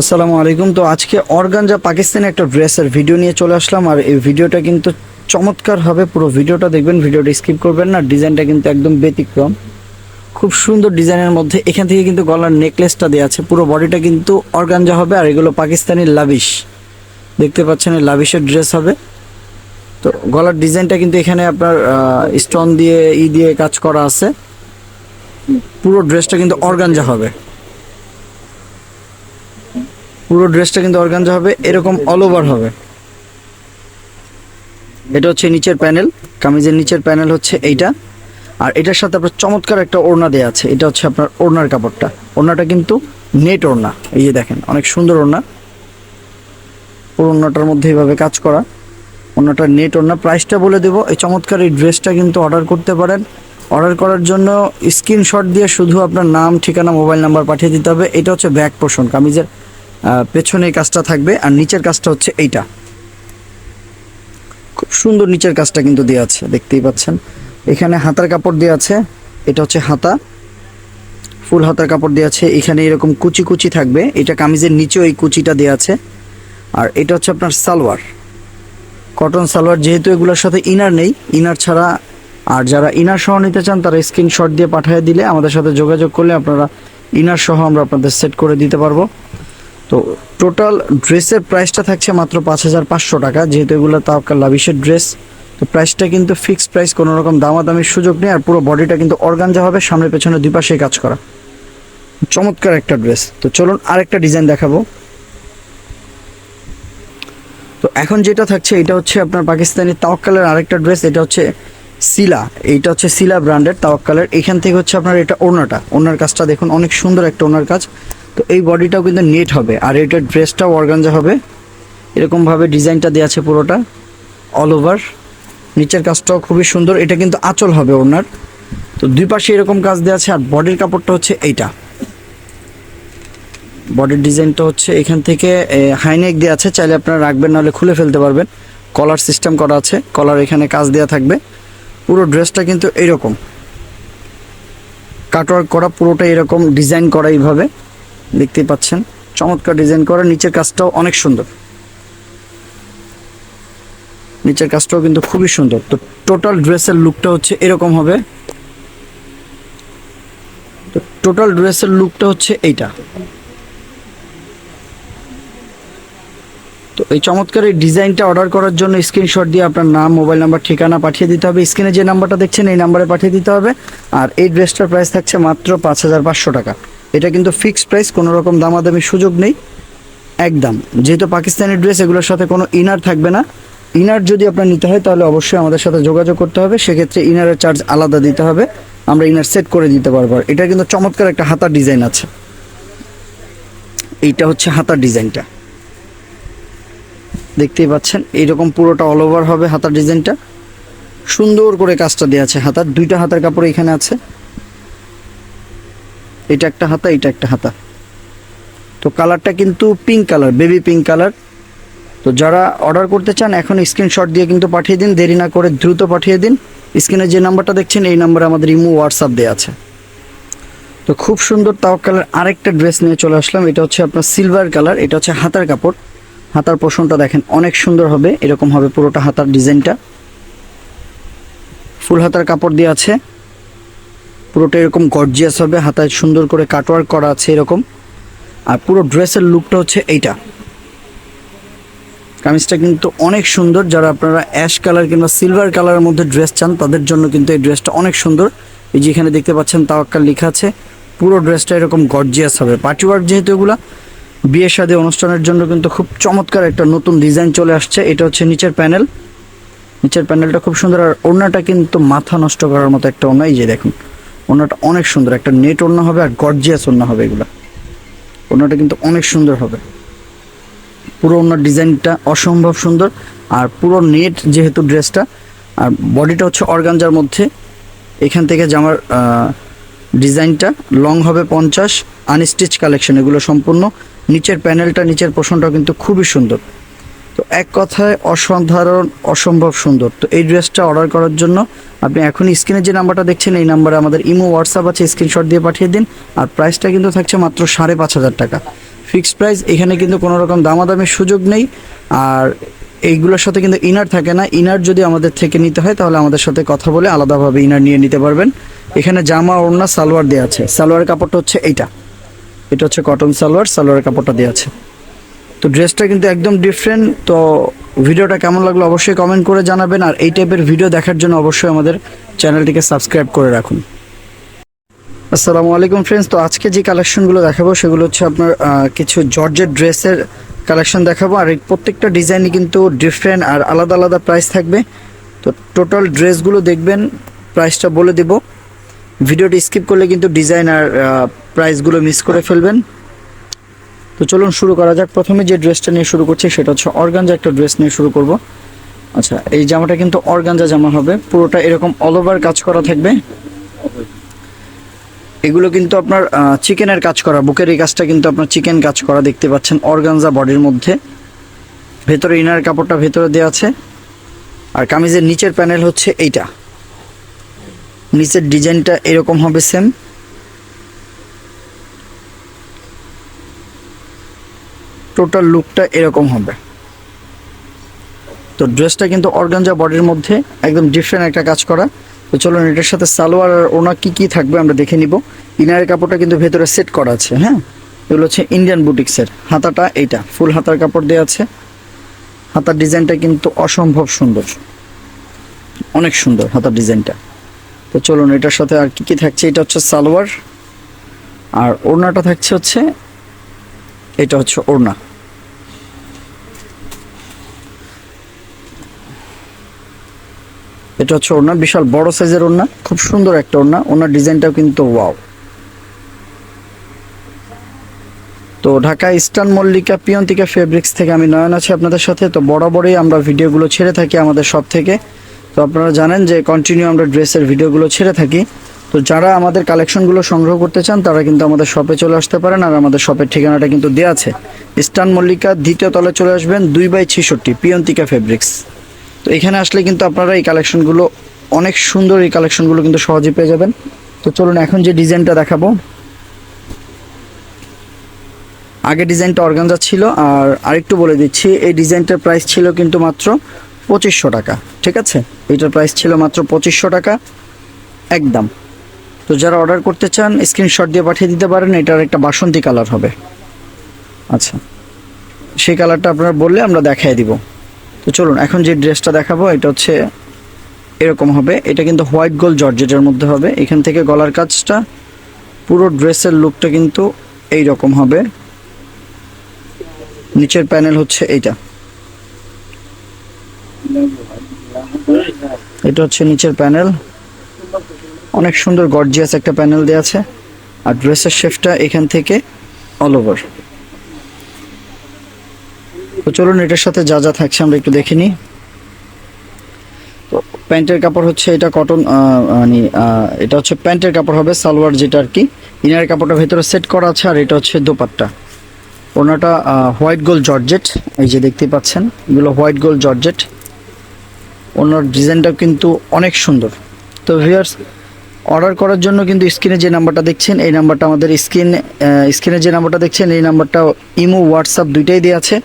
আসসালামু আলাইকুম। তো আজকে অর্গানজা পাকিস্তানি একটা ড্রেসের ভিডিও নিয়ে চলে আসলাম আর এই ভিডিওটা কিন্তু চমৎকার হবে। পুরো ভিডিওটা দেখবেন, ভিডিওটা স্কিপ করবেন না। ডিজাইনটা কিন্তু একদম ব্যতিক্রম। খুব সুন্দর ডিজাইনের মধ্যে এখান থেকে কিন্তু গলার নেকলেসটা দেওয়া আছে। পুরো বডিটা কিন্তু অর্গানজা হবে আর এগুলো পাকিস্তানি লাভিশ দেখতে পাচ্ছেন লাভিশের ড্রেস হবে। তো গলার ডিজাইনটা কিন্তু এখানে আপনার স্টোন দিয়ে, ই দিয়ে কাজ করা আছে। পুরো ড্রেসটা কিন্তু অর্গানজা হবে। পুরো ড্রেসটা কিন্তু অর্গানজা হবে, এরকম অল ওভার হবে। এটা হচ্ছে নিচের প্যানেল, কামিজের নিচের প্যানেল হচ্ছে এইটা। আর এটার সাথে আপনার চমৎকার একটা ওড়না দেওয়া আছে, এটা হচ্ছে আপনার ওড়নার কাপড়টা। ওড়নাটা কিন্তু নেট ওড়না, এই যে দেখেন, অনেক সুন্দর ওড়না। পুরো ওড়নাটার মধ্যে এইভাবে কাজ করা। ওড়নাটা নেট ওড়না, প্রাইসটা বলে দেবো, এই চমৎকার এই ড্রেসটা কিন্তু অর্ডার করতে পারেন। অর্ডার করার জন্য স্ক্রিনশট দিয়ে শুধু আপনার নাম, ঠিকানা, মোবাইল নাম্বার পাঠিয়ে দিতে হবে। এটা হচ্ছে ব্যাক পোষণ, কামিজের আহ, পেছনে কাজটা থাকবে আর নিচের কাজটা হচ্ছে এইটা। খুব সুন্দর নিচের কাজটা কিন্তু দেওয়া আছে দেখতেই পাচ্ছেন। এখানে হাতার কাপড় দেওয়া আছে এটা হচ্ছে হাতা। ফুল হাতার কাপড় দেওয়া আছে এখানে এরকম কুচি কুচি থাকবে। এটা কামিজের নিচেও এই কুচিটা দেওয়া আছে। আর এটা হচ্ছে আপনার সালোয়ার। কটন সালোয়ার যেহেতু এগুলোর সাথে ইনার নেই ইনার ছাড়া আর যারা ইনার সহ নিতে চান তারা স্ক্রিনশট দিয়ে পাঠিয়ে দিলে আমাদের সাথে যোগাযোগ করলে আপনারা ইনার সহ আমরা আপনাদের সেট করে দিতে পারব। তো টোটাল ড্রেসের প্রাইসটা থাকছে মাত্র পাঁচ হাজার পাঁচশো টাকা। যেহেতু এগুলো তাওকাল লাভিশের ড্রেস, তো প্রাইসটা কিন্তু ফিক্সড প্রাইস, কোনো রকম দামাদামির সুযোগ নেই, আর পুরো বডিটা কিন্তু অর্গানজা হবে সামনে পেছনে দুই পাশেই কাজ করা। চমৎকার একটা ড্রেস। তো চলুন আরেকটা ডিজাইন দেখাবো। তো এখন যেটা থাকছে, এটা হচ্ছে আপনার পাকিস্তানি তাওয়াক্কালের আরেকটা ড্রেস, এটা হচ্ছে সিলা। এইটা হচ্ছে সিলা ব্র্যান্ডের তাওয়াক্কালের। এখান থেকে হচ্ছে আপনার এটা ওড়নাটা। ওনার কাজটা দেখুন, অনেক সুন্দর একটা ওনার কাজ। তো এই বডিটাও কিন্তু নেট হবে, আর এটার ড্রেসটাও অর্গানজা হবে। এরকমভাবে ডিজাইনটা দেওয়া আছে পুরোটা অল ওভার নিচের কাজটাও খুবই সুন্দর, এটা কিন্তু আঁচল হবে ওনার। তো দুই পাশে এরকম কাজ দেওয়া আছে, আর বডির কাপড়টা হচ্ছে এইটা। বডির ডিজাইনটা হচ্ছে এখান থেকে হাইনেক দেওয়া আছে, চাইলে আপনারা রাখবেন, নাহলে খুলে ফেলতে পারবেন। কলার সিস্টেম করা আছে কলার এখানে কাজ দেওয়া থাকবে। পুরো ড্রেসটা কিন্তু এইরকম কাটওয়ার্ক করা পুরোটা এরকম ডিজাইন করা এইভাবে। দেখতেই পাচ্ছেন। চমৎকার ডিজাইন করা। নিচের কাজটাও অনেক সুন্দর। নিচের কাজটাও কিন্তু খুবই সুন্দর। তো টোটাল ড্রেসের লুকটা হচ্ছে এরকম হবে। তো টোটাল ড্রেসের লুকটা হচ্ছে এইটা। তো এই চমৎকার এই ডিজাইনটা অর্ডার করার জন্য স্ক্রিনশট দিয়ে আপনার নাম মোবাইল নাম্বার ঠিকানা পাঠিয়ে দিতে হবে। স্ক্রিনে যে নাম্বারটা দেখছেন, এই নাম্বারে পাঠিয়ে দিতে হবে। আর এই ড্রেসটার প্রাইস থাকছে মাত্র পাঁচ হাজার পাঁচশো টাকা। এটা কিন্তু ফিক্সড প্রাইস কোনো রকম দামাদামির সুযোগ নেই। একদম। যেহেতু পাকিস্তানি ড্রেস এগুলোর সাথে কোনো ইনার থাকবে না। ইনার যদি আপনার নিতে হয়, তাহলে অবশ্যই আমাদের সাথে যোগাযোগ করতে হবে। সেক্ষেত্রে ইনারের চার্জ আলাদা দিতে হবে। আমরা ইনার সেট করে দিতে পারব। এটা কিন্তু চমৎকার একটা হাতার ডিজাইন আছে। এইটা হচ্ছে হাতার ডিজাইনটা দেখতেই পাচ্ছেন, এইরকম পুরোটা অল ওভার হবে হাতার ডিজাইনটা সুন্দর করে কাজটা দেওয়া আছে হাতার। দুইটা হাতার কাপড় এখানে আছে। এটা একটা হাতা, এটা একটা হাতা। তো কালারটা কিন্তু pink colour baby pink colour তো যারা অর্ডার করতে চান, এখন স্ক্রিনশট দিয়ে কিন্তু পাঠিয়ে দিন, দেরি না করে দ্রুত পাঠিয়ে দিন। স্ক্রিনে যে নাম্বারটা দেখছেন, এই নাম্বারে আমাদের ইমো হোয়াটসঅ্যাপ দেওয়া আছে। তো খুব সুন্দর তাওয়াক্কালের আরেকটা ড্রেস নিয়ে চলে আসলাম। এটা হচ্ছে আপনার সিলভার কালার এটা হচ্ছে হাতার কাপড়। হাতার পোষণটা দেখেন, অনেক সুন্দর হবে। এরকম হবে পুরোটা হাতার ডিজাইনটা ফুল হাতার কাপড় দিয়ে আছে। পুরোটা এরকম গর্জিয়াস হবে, হাতায় সুন্দর করে কাটওয়ার্ক করা আছে এরকম। আর পুরো ড্রেসের লুকটা হচ্ছে এইটা। কামিজটা কিন্তু অনেক সুন্দর, যারা আপনারা অ্যাশ কালার কিংবা সিলভার কালারের মধ্যে ড্রেস চান, তাদের জন্য কিন্তু এই ড্রেসটা অনেক সুন্দর। এই যে এখানে দেখতে পাচ্ছেন তাওয়াক্কাল লেখা আছে, পুরো ড্রেসটা এরকম গর্জিয়াস হবে। পার্টি ওয়ার্ক যেহেতু এগুলা, বিয়ে শাদী অনুষ্ঠানের জন্য কিন্তু খুব চমৎকার একটা নতুন ডিজাইন চলে আসছে। এটা হচ্ছে নিচের প্যানেল নিচের প্যানেলটা খুব সুন্দর, আর ওড়নাটা কিন্তু মাথা নষ্ট করার মতো একটা ওড়না। এই যে দেখুন ওড়নাটা অনেক সুন্দর, একটা নেট ওড়না হবে আর গর্জিয়াস ওড়না হবে এগুলা। ওড়নাটা কিন্তু অনেক সুন্দর হবে। পুরো ওনার ডিজাইনটা অসম্ভব সুন্দর, আর পুরো নেট যেহেতু ড্রেসটা, আর বডিটা হচ্ছে অর্গানজার মধ্যে, এখান থেকে জামার ডিজাইনটা লং হবে পঞ্চাশ আনস্টিচ কালেকশন এগুলো সম্পূর্ণ। নিচের প্যানেলটা নিচের পোষণটাও কিন্তু খুবই সুন্দর। তো এক কথায় অসাধারণ, অসম্ভব সুন্দর। তো এই ড্রেসটা অর্ডার করার জন্য আপনি এখন স্ক্রিনে যে নাম্বারটা দেখছেন, এই নাম্বারে আমাদের ইমো, হোয়াটসঅ্যাপ আছে, স্ক্রিনশট দিয়ে পাঠিয়ে দিন। আর প্রাইসটা কিন্তু থাকছে মাত্র সাড়ে পাঁচ হাজার টাকা। ফিক্সড প্রাইস, এখানে কিন্তু কোনো রকম দামাদামির সুযোগ নেই। আর এইগুলোর সাথে কিন্তু ইনার থাকে না। ইনার যদি আমাদের থেকে নিতে হয়, তাহলে আমাদের সাথে কথা বলে আলাদাভাবে ইনার নিয়ে নিতে পারবেন। এখানে জামা, ওড়না, সালোয়ার দেওয়া আছে। সালোয়ার কাপড়টা হচ্ছে এইটা। এটা হচ্ছে কটন সালোয়ার সালোয়ার কাপড়টা দেওয়া আছে। তো ড্রেসটা কিন্তু একদম ডিফারেন্ট তো ভিডিওটা কেমন লাগল অবশ্যই কমেন্ট করে জানাবেন, আর এই টাইপের ভিডিও দেখার জন্য অবশ্যই আমাদের চ্যানেলটিকে সাবস্ক্রাইব করে রাখুন। আসসালামু আলাইকুম ফ্রেন্ডস তো আজকে যে কালেকশনগুলো দেখাবো, সেগুলো হচ্ছে আপনার কিছু জর্জের ড্রেসের কালেকশন দেখাবো, আর প্রত্যেকটা ডিজাইনই কিন্তু ডিফারেন্ট আর আলাদা আলাদা প্রাইস থাকবে। তো টোটাল ড্রেসগুলো দেখবেন প্রাইসটা বলে দেব। ভিডিওটি স্কিপ করলে কিন্তু ডিজাইন আর প্রাইসগুলো মিস করে ফেলবেন। তো চলুন শুরু করা যাক। প্রথমে যে ড্রেসটা নিয়ে শুরু করছি সেটা হচ্ছে অর্গানজা একটা ড্রেস নিয়ে শুরু করব। আচ্ছা এই জামাটা কিন্তু অর্গানজা জামা হবে। পুরোটা এরকম অল ওভার কাজ করা থাকবে। এগুলো কিন্তু আপনার চিকেনের কাজ করা। বুকের এই কাজটা কিন্তু আপনার চিকেন কাজ করা দেখতে পাচ্ছেন অর্গানজা বডির মধ্যে। ভেতরে ইনার কাপড়টা ভেতরে দেওয়া আছে। আর কামিজের নিচের প্যানেল হচ্ছে এইটা। নিচের ডিজাইনটা এরকম হবে সেম টোটাল লুকটা এরকম হবে। তো ড্রেসটা কিন্তু অর্গানজা বডির মধ্যে একদম ডিফারেন্ট একটা কাজ করা। তো চলুন এটার সাথে সালোয়ার আর ওনা কী কী থাকবে আমরা দেখে নিব। ইনারের কাপড়টা কিন্তু ভেতরে সেট করা আছে হ্যাঁ? এগুলো হচ্ছে ইন্ডিয়ান বুটিক্সের হাতাটা এইটা, ফুল হাতার কাপড় দেওয়া আছে। হাতার ডিজাইনটা কিন্তু অসম্ভব সুন্দর। অনেক সুন্দর হাতার ডিজাইনটা। তো চলুন এটার সাথে আর কি কি থাকছে? এটা হচ্ছে সালোয়ার। আর ওড়নাটা থাকছে হচ্ছে এটা হচ্ছে ওড়না। এটা হচ্ছে ওড়না, বিশাল বড় সাইজের ওড়না, খুব সুন্দর একটা ওড়না ওনার ডিজাইনটাও কিন্তু ওয়াও। তো ঢাকা ইস্টার্ন মল্লিকা পিয়ন্তিকা ফেব্রিক্স থেকে আমি নয়ন আছি আপনাদের সাথে। তো বরাবরই আমরা ভিডিওগুলো ছেড়ে থাকি আমাদের সব থেকে। তো আপনারা জানেন যে কন্টিনিউ আমরা ড্রেসের ভিডিওগুলো ছেড়ে থাকি। তো যারা আমাদের কালেকশনগুলো সংগ্রহ করতে চান, তারা কিন্তু আমাদের শপে চলে আসতে পারেন আর আমাদের শপের ঠিকানাটা কিন্তু দেওয়া আছে। ইস্টার্ন মল্লিকা, দ্বিতীয় তলে চলে আসবেন, দুই বাই ছেষট্টি, পিয়ন্তিকা ফেব্রিক্স তো এখানে আসলে কিন্তু আপনারা এই কালেকশনগুলো, অনেক সুন্দর এই কালেকশনগুলো কিন্তু সহজে পেয়ে যাবেন। তো চলুন এখন যে ডিজাইনটা দেখাবো। আগে ডিজাইনটা অর্গানজা ছিল, আর আরেকটু বলে দিচ্ছি, এই ডিজাইনটার প্রাইস ছিল কিন্তু মাত্র পঁচিশশো টাকা, ঠিক আছে? এইটার প্রাইস ছিল মাত্র পঁচিশশো টাকা, একদম। তো যারা অর্ডার করতে চান স্ক্রিনশট দিয়ে পাঠিয়ে দিতে পারেন। এটার একটা বাসন্তী কালার হবে। আচ্ছা। সেই কালারটা আপনারা বললে আমরা দেখাই দিব। তো চলুন, এখন যে ড্রেসটা দেখাবো, এটা হচ্ছে এরকম হবে। এটা কিন্তু হোয়াইট গোল্ড জর্জেটের মধ্যে হবে। এখান থেকে গলার কাজটা, পুরো ড্রেসের লুকটা কিন্তু এই রকম হবে। নিচের প্যানেল হচ্ছে এইটা। এটা হচ্ছে নিচের প্যানেল। অনেক সুন্দর গর্জিয়াস একটা প্যানেল দেওয়া আছে। আর ড্রেসের শেফটা এখান থেকে অল ওভার তো চলুন, এটার সাথে যা যা থাকছে আমরা একটু দেখে নিই। তো প্যান্টের কাপড় হচ্ছে এটা কটন মানে এটা হচ্ছে প্যান্টের কাপড় হবে, সালোয়ার যেটা আর কি। ইনার কাপড়টা ভেতরে সেট করা আছে, আর এটা হচ্ছে দোপাট্টা। ওনাটা হোয়াইট গোল্ড জর্জেট এই যে দেখতে পাচ্ছেন, এগুলো হোয়াইট গোল্ড জর্জেট ওনার ডিজাইনটাও কিন্তু অনেক সুন্দর। তো ভিউয়ার্স অর্ডার করার জন্য কিন্তু স্ক্রিনে যে নাম্বারটা দেখছেন, এই নাম্বারটা আমাদের স্ক্রিন স্ক্রিনে যে নাম্বারটা দেখছেন, এই নাম্বারটা ইমো, হোয়াটসঅ্যাপ দুইটাই দেওয়া আছে।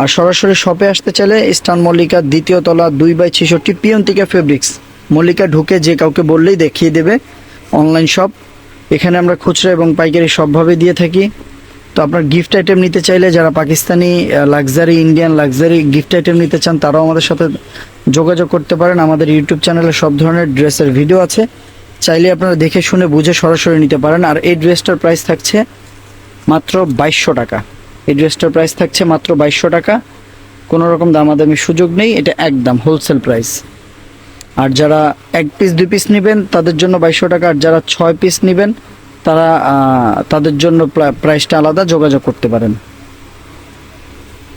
আর সরাসরি শপে আসতে চাইলে স্টান মল্লিকা দ্বিতীয় তলা দুই বাই ছেষট্টি পিয়ন্তিকা ফেব্রিক্স। মল্লিকা ঢুকে যে কাউকে বললেই দেখিয়ে দেবে অনলাইন শপ। এখানে আমরা খুচরা এবং পাইকারি সবভাবে দিয়ে থাকি। তো আপনার গিফট আইটেম নিতে চাইলে যারা Pakistani luxury, Indian luxury gift item নিতে চান, তারাও আমাদের সাথে যোগাযোগ করতে পারেন। আমাদের ইউটিউব চ্যানেলে সব ধরনের ড্রেসের ভিডিও আছে। চাইলে আপনারা দেখে শুনে বুঝে সরাসরি নিতে পারেন। আর এই ড্রেসটার প্রাইস থাকছে মাত্র বাইশশো টাকা। এই ড্রেসটার প্রাইস থাকছে মাত্র বাইশশো টাকা। কোনো রকম দামাদামি সুযোগ নেই, এটা একদম হোলসেল প্রাইস আর যারা এক পিস দুই পিস নেবেন, তাদের জন্য বাইশশো টাকা। আর যারা ছয় পিস নেবেন, তারা তাদের জন্য প্রা- প্রাইসটা আলাদা, যোগাযোগ করতে পারেন।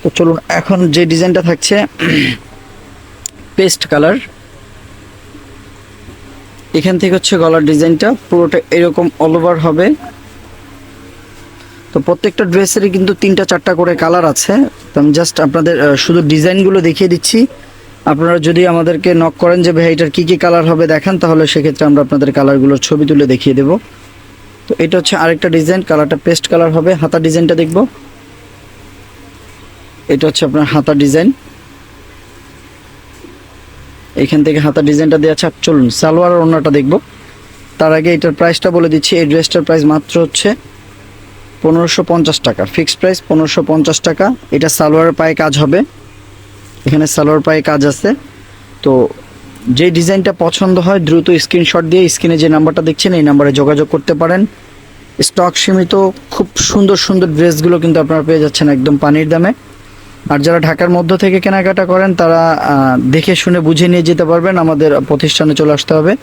তো চলুন, এখন যে ডিজাইনটা থাকছে পেস্ট কালার এখান থেকে হচ্ছে গলার ডিজাইনটা পুরোটা এরকম অল ওভার হবে। তো প্রত্যেকটা ড্রেসেরই কিন্তু তিনটা চারটা করে কালার আছে। তো আমি জাস্ট আপনাদের শুধু ডিজাইনগুলো দেখিয়ে দিচ্ছি। আপনারা যদি আমাদেরকে নক করেন যে, ভাই, এটার কী কী কালার হবে দেখান, তাহলে সেক্ষেত্রে আমরা আপনাদের কালারগুলোর ছবি তুলে দেখিয়ে দেব। তো এটা হচ্ছে আরেকটা ডিজাইন, কালারটা পেস্ট কালার হবে। হাতা ডিজাইনটা দেখব। এটা হচ্ছে আপনার হাতা ডিজাইন। এখান থেকে হাতা ডিজাইনটা দেওয়া আছে চলুন সালোয়ার আর ওড়নাটা দেখব। তার আগে এটার প্রাইসটা বলে দিচ্ছি। এই ড্রেসটার প্রাইস মাত্র হচ্ছে পনেরোশো পঞ্চাশ টাকা। ফিক্সড প্রাইস পনেরোশো পঞ্চাশ টাকা। এটা সালোয়ারের পায়ে কাজ হবে। এখানে সালোয়ার পায়ে কাজ আছে। তো যে ডিজাইনটা পছন্দ হয়, দ্রুত স্ক্রিনশট দিয়ে স্ক্রিনে যে নাম্বারটা দেখছেন, এই নাম্বারে যোগাযোগ করতে পারেন। স্টক সীমিত, খুব সুন্দর সুন্দর ড্রেসগুলো কিন্তু আপনারা পেয়ে যাচ্ছেন একদম পানির দামে। আর যারা ঢাকার মধ্য থেকে কেনাকাটা করেন, তারা দেখে শুনে বুঝে নিয়ে যেতে পারবেন। আমাদের প্রতিষ্ঠানে চলে আসতে হবে।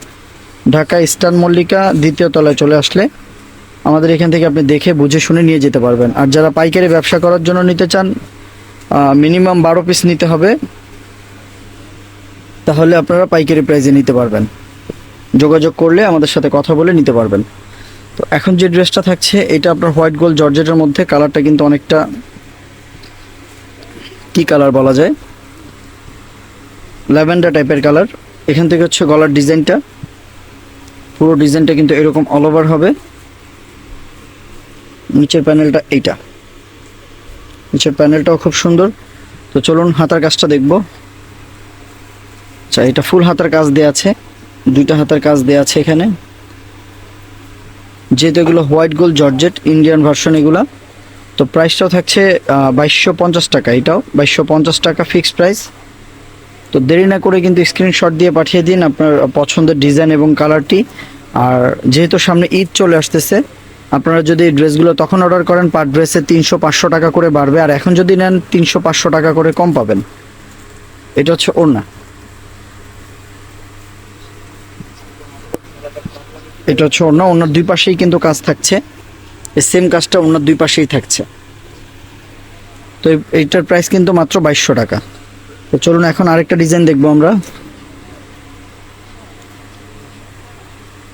ঢাকা ইস্টার্ন মল্লিকা দ্বিতীয় তলায় চলে আসলে আমাদের এখান থেকে আপনি দেখে বুঝে শুনে নিয়ে যেতে পারবেন। আর যারা পাইকারি ব্যবসা করার জন্য নিতে চান মিনিমাম বারো পিস নিতে হবে। তাহলে আপনারা পাইকারি প্রাইজে নিতে পারবেন। যোগাযোগ করলে আমাদের সাথে কথা বলে নিতে পারবেন। তো এখন যে ড্রেসটা থাকছে, এটা আপনার হোয়াইট গোল্ড জর্জেটের মধ্যে। কালারটা কিন্তু অনেকটা কি কালার বলা যায়? ল্যাভেন্ডার টাইপের কালার। এখান থেকে হচ্ছে গলার ডিজাইনটা। পুরো ডিজাইনটা কিন্তু এরকম অল ওভার হবে। নিচের প্যানেলটা এইটা। নিচের প্যানেলটাও খুব সুন্দর। তো চলুন হাতার কাজটা দেখব। আচ্ছা এটা ফুল হাতার কাজ দেওয়া আছে। দুইটা হাতার কাজ দেওয়া আছে এখানে। যেহেতু এগুলো white gold georgette Indian version এগুলা। তো প্রাইসটাও থাকছে বাইশশো পঞ্চাশ টাকা এটাও, বাইশশো পঞ্চাশ টাকা ফিক্সড প্রাইস তো দেরি না করে কিন্তু স্ক্রিনশট দিয়ে পাঠিয়ে দিন আপনার পছন্দের ডিজাইন এবং কালারটি আর যেহেতু সামনে ঈদ চলে আসতেছে, আপনারা যদি ড্রেসগুলো তখন অর্ডার করেন পার ড্রেসে তিনশো পাঁচশো টাকা করে বাড়বে। আর এখন যদি নেন, তিনশো পাঁচশো টাকা করে কম পাবেন। এটা হচ্ছে ওড়না। এটা হচ্ছে ওড়না ওনার দুই পাশেই কিন্তু কাজ থাকছে। এই সেম কাজটা ওনার দুই পাশেই থাকছে। তো এইটার প্রাইস কিন্তু মাত্র বাইশশো টাকা। তো চলুন এখন আরেকটা ডিজাইন দেখব আমরা।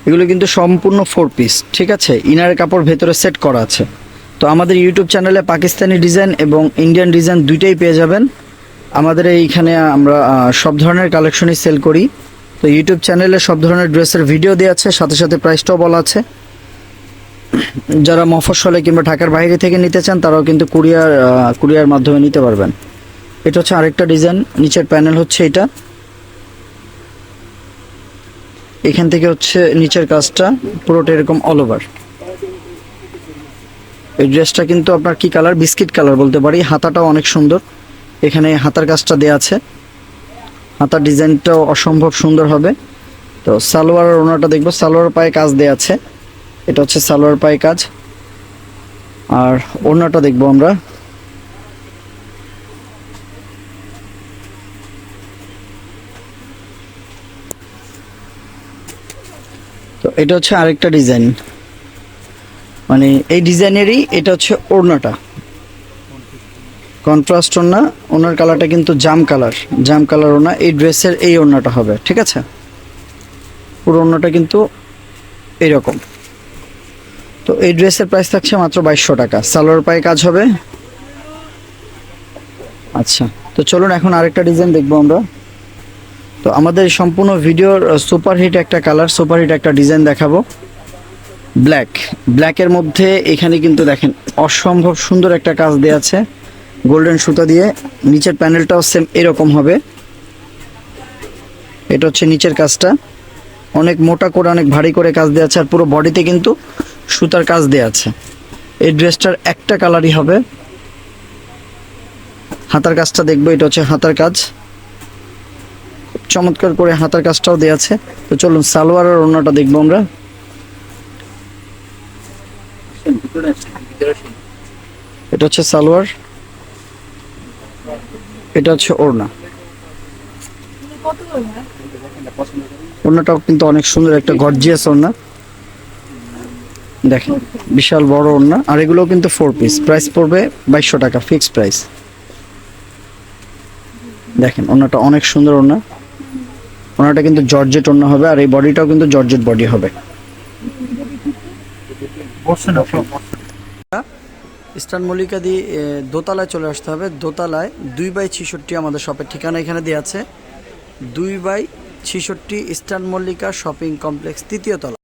এগুলো কিন্তু সম্পূর্ণ ফোর পিস ঠিক আছে? ইনারের কাপড় ভেতরে সেট করা আছে। তো আমাদের ইউটিউব চ্যানেলে পাকিস্তানি ডিজাইন এবং ইন্ডিয়ান ডিজাইন দুইটাই পেয়ে যাবেন। আমাদের এইখানে আমরা সব ধরনের কালেকশনই সেল করি। তো ইউটিউব চ্যানেলে সব ধরনের ড্রেসের ভিডিও দেওয়া আছে, সাথে সাথে প্রাইসটাও বলা আছে। যারা মফস্বলে কিংবা ঢাকার বাইরে থেকে নিতে চান, তারাও কিন্তু কুরিয়ার কুরিয়ার মাধ্যমে নিতে পারবেন। এটা হচ্ছে আরেকটা ডিজাইন, নিচের প্যানেল হচ্ছে এটা। এখান থেকে হচ্ছে নিচের কাজটা, পুরোটা এরকম অল ওভার এই ড্রেসটা কিন্তু আপনার কি কালার? বিস্কিট কালার বলতে পারি। হাতাটাও অনেক সুন্দর। এখানে হাতার কাজটা দেওয়া আছে। হাতার ডিজাইনটাও অসম্ভব সুন্দর হবে। তো সালোয়ার ওনাটা দেখব। সালোয়ার পায়ে কাজ দেওয়া আছে। এটা হচ্ছে সালোয়ার পায়ে কাজ আর ওড়নাটা দেখব আমরা। তো এটা হচ্ছে আরেকটা ডিজাইন। মানে এই ডিজাইনেরই এটা হচ্ছে ওড়নাটা। কন্ট্রাস্ট ওড়না ওনার কালারটা কিন্তু জাম কালার। জাম কালার ওড়না, এই ড্রেসের এই ওড়নাটা হবে, ঠিক আছে? পুরো ওড়নাটা কিন্তু এইরকম। তো এই ড্রেসের প্রাইস থাকছে মাত্র বাইশশো টাকা। সালোয়ার পায়ে কাজ হবে। আচ্ছা তো চলুন এখন আরেকটা ডিজাইন দেখব আমরা। তো আমাদের সম্পূর্ণ ভিডিওর সুপারহিট একটা কালার সুপারহিট একটা ডিজাইন দেখাবো। ব্ল্যাক ব্ল্যাকের মধ্যে এখানে কিন্তু দেখেন অসম্ভব সুন্দর একটা কাজ দেওয়া আছে। গোল্ডেন সুতা দিয়ে নিচের প্যানেলটাও সেম এরকম হবে। এটা হচ্ছে নিচের কাজটা। অনেক মোটা করে, অনেক ভারী করে কাজ দেওয়া আছে আর পুরো বডিতে কিন্তু সুতার কাজ দেওয়া আছে। এই ড্রেসটার একটা কালারই হবে। হাতার কাজটা দেখব, এটা হচ্ছে হাতার কাজ। চমৎকার করে হাতার কাজটাও দেওয়া আছে। তো চলুন সালোয়ার আর ওড়নাটা দেখব আমরা। এটা হচ্ছে সালোয়ার। এটা হচ্ছে ওড়না। ওড়নাটাও কিন্তু অনেক সুন্দর একটা গর্জিয়াস ওড়না। দেখেন বিশাল বড় ওড়না আর এগুলো কিন্তু ফোর পিস প্রাইস পড়বে বাইশশো টাকা ফিক্সড প্রাইস দেখেন ওড়নাটা অনেক সুন্দর ওড়না। ওড়নাটা কিন্তু জর্জেট ওড়না হবে আর এই বডিটাও কিন্তু জর্জেট বডি হবে। ইস্টার্ন মল্লিকা এ, দোতলায় চলে আসতে হবে। দোতলায় দুই বাই ছিষট্টি আমাদের শপের ঠিকানা এখানে দেওয়া আছে। দুই বাই ছিষট্টি ইস্টার্ন মল্লিকা শপিং কমপ্লেক্স তৃতীয় তলা।